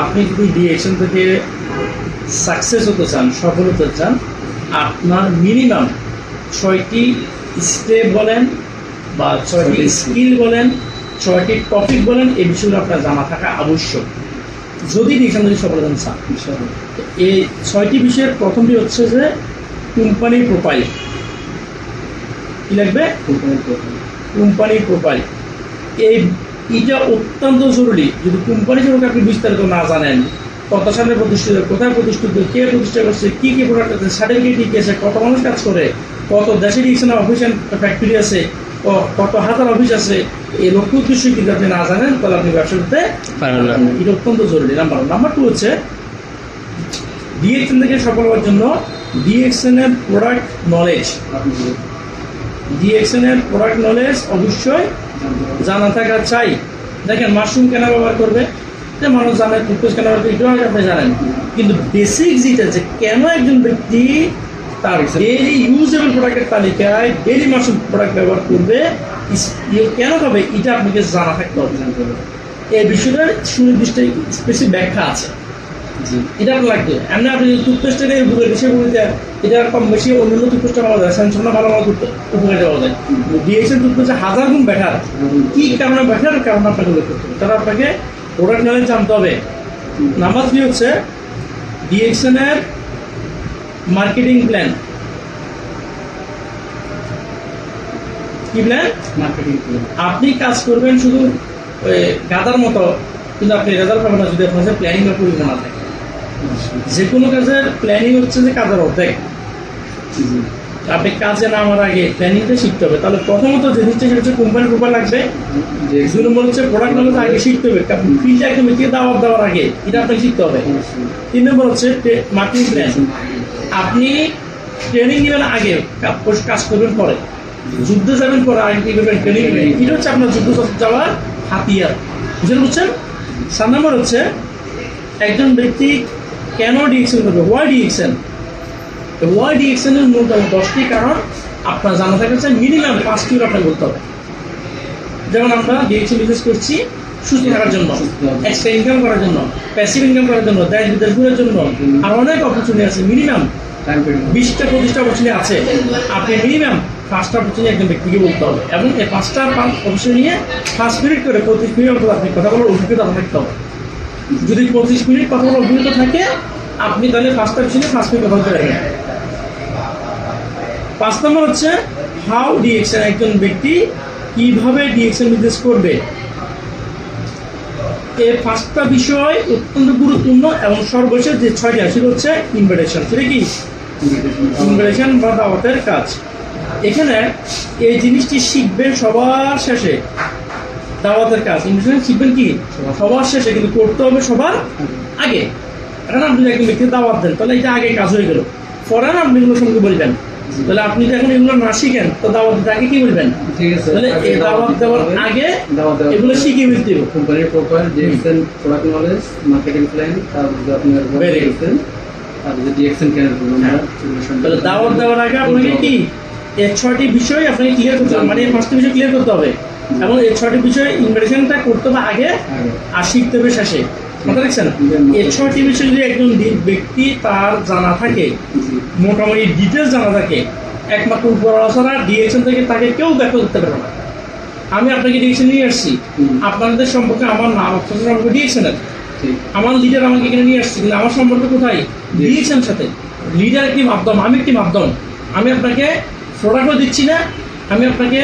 আপনি যদি ডিএকশন থেকে সাকসেস হতে চান সফল হতে চান আপনার মিনিমাম ছয়টি স্টেপ বলেন বা ছয়টি স্কিল বলেন ছয়টি টপিক বলেন এই বিষয়গুলো আপনার জানা থাকা আবশ্যক। যদি ডিএকশন থেকে সফল হতে চান এই ছয়টি বিষয়ের প্রথমটি হচ্ছে যে কোম্পানি প্রোফাইল কি লাগবে? কোম্পানির প্রোফাইল কোম্পানি প্রোফাইল এই এটা অত্যন্ত জরুরি। যদি কোম্পানি সম্পর্কে আপনি বিস্তারিত না জানেন কত সালে প্রতিষ্ঠিত কোথায় প্রতিষ্ঠিত কে প্রতিষ্ঠা করছে কি কি প্রোডাক্ট আছে সার্টিফিকেট কি আছে কত মানুষ কাজ করে কত দেশে ডিকশন অফিস ফ্যাক্টরি আছে কত হাজার অফিস আছে এই লক্ষ্য উদ্দেশ্য যদি আপনি না জানেন তাহলে আপনি ব্যবসা করতে পারবেন না। এটা অত্যন্ত জরুরি। নাম্বার নাম্বার টু হচ্ছে ডিএক্সএন থেকে সফল হওয়ার জন্য ডিএক্সএন এর প্রোডাক্ট নলেজ আপনি ডিএক্সএন এর প্রোডাক্ট নলেজ অবশ্যই জানা থাকা চাই। দেখেন মাশরুম কেন ব্যবহার করবে? মানুষ জানে টুথপেস্ট কেন ব্যবহার করবে আপনি জানেন। কিন্তু বেসিক যেটা যে কেন একজন ব্যক্তি তার ডেইলি ইউজেবল প্রোডাক্টের তালিকায় ডেইলি মাশরুম প্রোডাক্ট ব্যবহার করবে কেন হবে এটা আপনাকে জানা থাকতে হবে। এই বিষয়টার সুনির্দিষ্ট স্পেসিফিক ব্যাখ্যা আছে। এটা লাগবে। এমনি আপনি যদি টুথপেস্টের বেশি বলতে এটা কম বেশি অন্যান্য পাওয়া যায় স্যামসংটা ভালো ভালো উপকারিতা পাওয়া যায়। টুথপেস্টে হাজার গুণ বেটার কি কারণে বেটার কারণ আপনাকে উল্লেখ করতে হবে। তারা আপনাকে প্রোডাক্ট নলেজ জানতে হবে। নাম্বার থ্রি হচ্ছে মার্কেটিং প্ল্যান কি প্ল্যান মার্কেটিং আপনি কাজ করবেন শুধু গাদার মতো কিন্তু আপনি রেজাল্ট পাবেন না যদি আপনার প্ল্যানিং বা পরিকল্পনা থাকে। যে কোনো কাজের প্ল্যানিং হচ্ছে যে কাজের অর্ধেক। আপনি কাজে নামার আগে প্ল্যানিংটা শিখতে হবে। তাহলে প্রথমত যে জিনিসটা সেটা হচ্ছে কোম্পানির প্রোফাইল লাগবে। যে দুই নম্বর হচ্ছে প্রোডাক্ট নলেজ আগে শিখতে হবে। ফিল্ডে একদম ব্যক্তিকে দাওয়াত দেওয়ার আগে এটা আপনাকে শিখতে হবে। তিন নম্বর হচ্ছে মার্কেটিং প্ল্যান আপনি ট্রেনিং নেবেন আগে কাজ করবেন পরে। যুদ্ধে যাবেন পরে আগে কি করবেন? ট্রেনিং নেবেন। এটা হচ্ছে আপনার যুদ্ধ যাওয়ার হাতিয়ার। বুঝলেন বুঝছেন? সাত নম্বর হচ্ছে একজন ব্যক্তি কেন ডিএকশন করবে? ওয়াই ডিএকশন ওয়াই ডিএকশন এর মূলত দশটি কারণ আপনার জানা থাকা চাই মিনিমাম পাঁচটি আপনাকে বলতে হবে। যেমন আমরা ডিএকশন বিজনেস করছি সুস্থ থাকার জন্য এক্সট্রা ইনকাম করার জন্য প্যাসিভ ইনকাম করার জন্য দেশ বিদেশ ঘুরার জন্য আর অনেক অপরচুনিটি আছে মিনিমাম বিশটা পঁচিশটা অপরচুনিটি আছে। আপনি মিনিমাম পাঁচটা অপরচুনিটি একজন ব্যক্তিকে বলতে হবে এবং এই পাঁচটা অপরচুনিটি নিয়ে ফার্স্ট মিনিট করে পঁচিশ মিনিট অন্তত আপনি কথা বলার অভিজ্ঞতা থাকতে হবে। যদি পঁচিশ মিনিট কথা অভিজ্ঞতা থাকে, আপনি তাহলে ফার্স্টটা পিছনে ফার্স্ট মিনিট কথা বলতে রাখবেন পাঁচ নম্বর হচ্ছে হাউ ডিএকশন একজন ব্যক্তি কীভাবে ডিএকশন বিজনেস করবে? এই পাঁচটা বিষয় অত্যন্ত গুরুত্বপূর্ণ এবং সর্বশেষ যে ছয়টা, সেটা হচ্ছে ইনভিটেশন সেটা কি? ইনভিটেশন বা দাওয়াতের কাজ। এখানে এই জিনিসটি শিখবেন সবার শেষে। দাওয়াতের কাজ। ইনভিটেশন শিখবেন কি? সবার শেষে কিন্তু করতে হবে সবার আগে। এখন আপনি যদি একজন ব্যক্তিকে দাওয়াত দেন তাহলে এটা আগে কাজ হয়ে গেল। পরে না আপনি এগুলো সঙ্গে বলবেন। তাহলে আপনি যদি এখন এগুলো না শিখেন তো দাওয়াত দিতে আগে কি বলবেন? ঠিক আছে তাহলে এই দাওয়াত দেওয়ার আগে এগুলো শিখিয়ে ফেলতে হবে। কোম্পানির profile DXN product knowledge marketing plan যে আপনার Very good. আর যে ডিএক্সএন কেনার জন্য তাহলে দাওয়াত দেওয়ার আগে আপনাকে কি? এই ছয়টি বিষয় আপনাকে ক্লিয়ার করতে হবে। মানে এই পাঁচটি বিষয় ক্লিয়ার করতে হবে। এবং এই ছয়টি বিষয় ইনভিটেশনটা করতে হবে আগে আর শিখতে হবে শেষে। কথা দেখছেন এই ছয়টি বিষয় যদি একজন ব্যক্তি তার জানা থাকে মোটামুটি ডিটেলস জানা থাকে একমাত্র উপরওয়ালা ছাড়া ডিএকশন থেকে তাকে কেউ ব্যাখ্যা করতে পারবে না। আমি আপনাকে ডিএকশন নিয়ে আসছি। আপনাদের সম্পর্কে আমার নাম অক্ষর সম্পর্কে ঠিক আমার লিডার আমাকে এখানে নিয়ে আসছে কিন্তু আমার সম্পর্ক কোথায়? ডিএকশন সাথে। লিডার একটি মাধ্যম আমি একটি মাধ্যম। আমি আপনাকে প্রোডাক্টও দিচ্ছি না আমি আপনাকে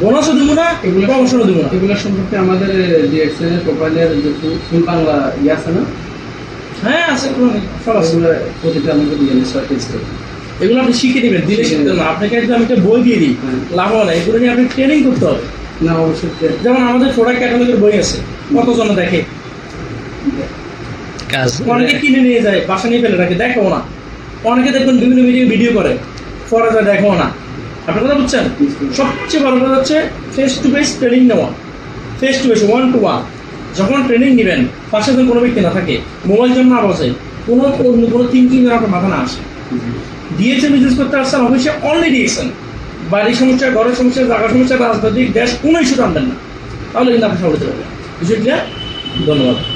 বোনাসও দেবো না এগুলো প্রমোশনও দেবো না। এগুলো সম্পর্কে আমাদের ডিএক্সএন এর প্রোফাইলের যে ফুল- ফুল বাংলা ইয়ে আছে না? হ্যাঁ আছে কোনো সব আছে। প্রতিটা আমাদের দিয়ে ছয়টা স্টেপ এগুলো আপনি শিখে নেবেন দিলে শিখে শিখতে। না। আপনাকে যদি আমি একটা বই দিয়ে দিই হ্যাঁ। লাভ হবে না। এগুলো নিয়ে আপনি ট্রেনিং করতে হবে। না অবশ্যই যেমন আমাদের প্রোডাক্ট ক্যাটালগের বই আছে কতজন দেখে? কাজ অনেকে কিনে নিয়ে যায় বাসা নিয়ে ফেলে রাখে দেখো না। অনেকে দেখবেন বিভিন্ন ভিডিও ভিডিও করে পরে যায় দেখো না। আপনি কথা বুঝছেন সবচেয়ে ভালো কথা হচ্ছে ফেস টু ফেস ট্রেনিং নেওয়া। Face to face one to one যখন ট্রেনিং নেবেন পাশে যখন কোনো ব্যক্তি না থাকে। মোবাইল যেন না বসে কোনো অন্য কোনো থিঙ্কিং যেন আপনার মাথা না আসে। ডিএসএম বিজনেস করতে আসছেন অবশ্যই অনলি ডিএসএম বাড়ির সমস্যা, ঘরের সমস্যা, জায়গার সমস্যা, রাজনৈতিক, দেশ, কোনো ইস্যু টানবেন না। তাহলে কিন্তু আপনি হতে পারবেন। ধন্যবাদ।